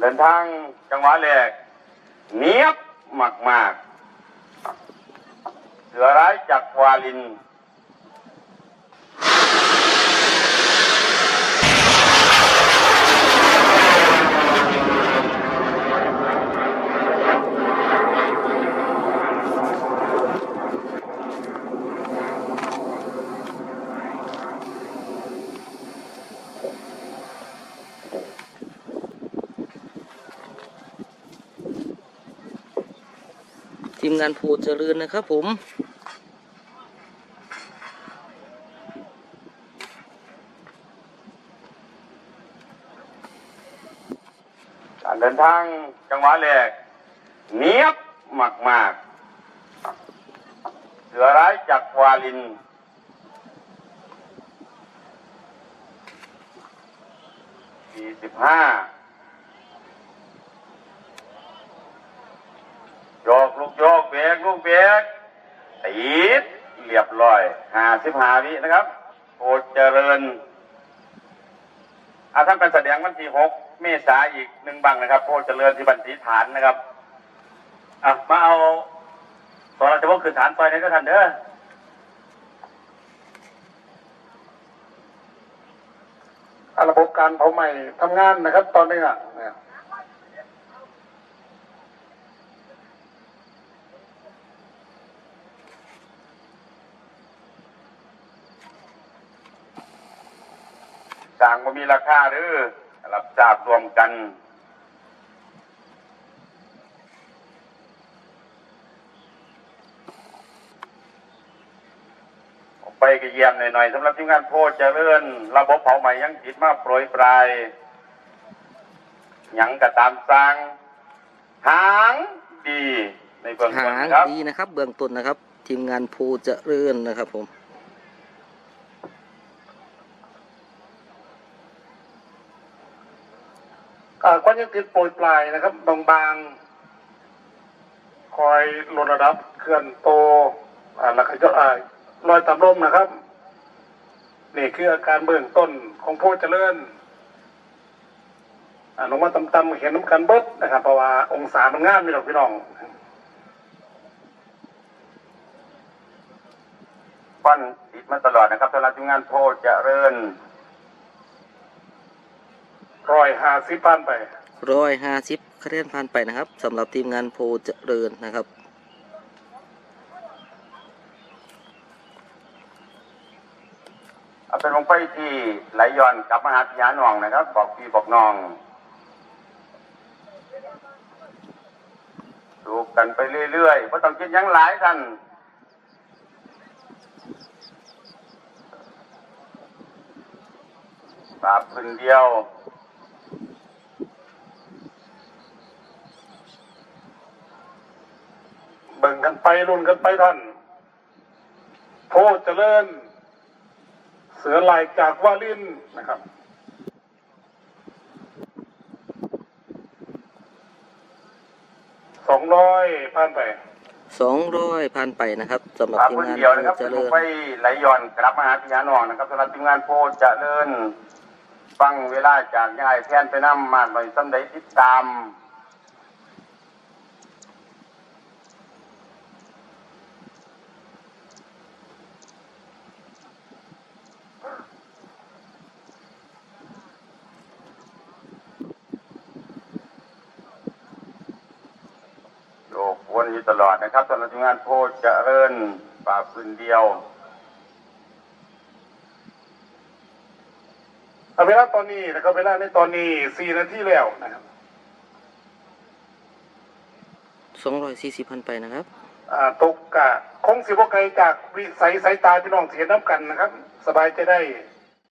เดินทางจังหวะแรกเนียบมากๆเสือร้ายจากวาลิน ทีมงานภูเจริญนะครับผมการเดินทางจังหวะแรกเนียบมากมากเสือร้ายจากวาลิน 45 เบรกลูกเบรกตีดเรียบร้อยห้าสิบห้าวินะครับโอเจริญอาท่านเป็นแสดงวันที่หกเมษาอีกหนึ่งบังนะครับโอเจริญที่บันทีฐานนะครับอะมาเอาตอนเราจะว่าขึ้นฐานไปนี่ก็ทันเด้ออาระบบการเผาไหม้ทำงานนะครับ ตอนนี้อะ ต่างมันมีราคาหรือรับทราบรวมกันไปก็เยี่ยมหน่อยๆสำหรับทีมงานโพชเจริญระบบเผาไหม้ยังติดมาโปรยปลายหยังกระตามสร้าง หางดีในเบื้องต้หานงครับ ดีนะครับ เบื้องต้นนะครับ ทีมงานภูเจริญนะครับผม อ่า ก็ยังติดโปรยปลายนะครับ บางๆ คอยลดระดับเคลื่อนโตอ่าแล้วก็อ่าลอยตามลมนะครับ นี่คืออาการเบื้องต้นของผู้เจริญอ่าลงมาต่ำๆเห็นน้ำกันเบิดนะครับ เพราะว่าองศามันงามนี่หรอกพี่น้องฟันติดมาตลอดนะครับสำหรับทีมงานโพดเจริญ รอยหาสิบพันไปร้อยห้าสิบคะแนนผ่านไปนะครับสำหรับทีมงานภูเจริญนะครับเอาเป็นลงไปที่ไหลย้อนกลับมาหาพิยาหนองนะครับ บอกพี่บอกน้องดูกันไปเรื่อยๆเพราะต้องคิดหยังหลายท่านปราบพื้นเดียว เบิ่ง กันไปรุ่นกันไปท่านโพธิ์เจริญ เสือลายจากวาลินนะครับ สองร้อยผ่านไปสองร้อยผ่านไปนะครับสำหรับปราบทีมพื้นงานเดียวภูนะครับเจเป็นลริงญไปไหลย้อนกลับมาหาพิยาหนองนะครับสำหรับทีมงานโพธิ์เจริญฟังเวลาจากยายแทนไปนำมาหน่อยสำใดติดตาม โยกวนอยู่ ตลอดนะครับสำหรับทีมงานโพธิ์เจริญป่าพื้นเดียวเอาเวลาตอนนี้นะครับเวลาในตอนนี้สี่นาทีแล้วนะครับสองร้อยสี่สิบพันไปนะครับอ่าตกกะคงสิบวไกลจากวิสัยสายตาพี่น้องที่เห็นน้ำกันนะครับ สบายใจได้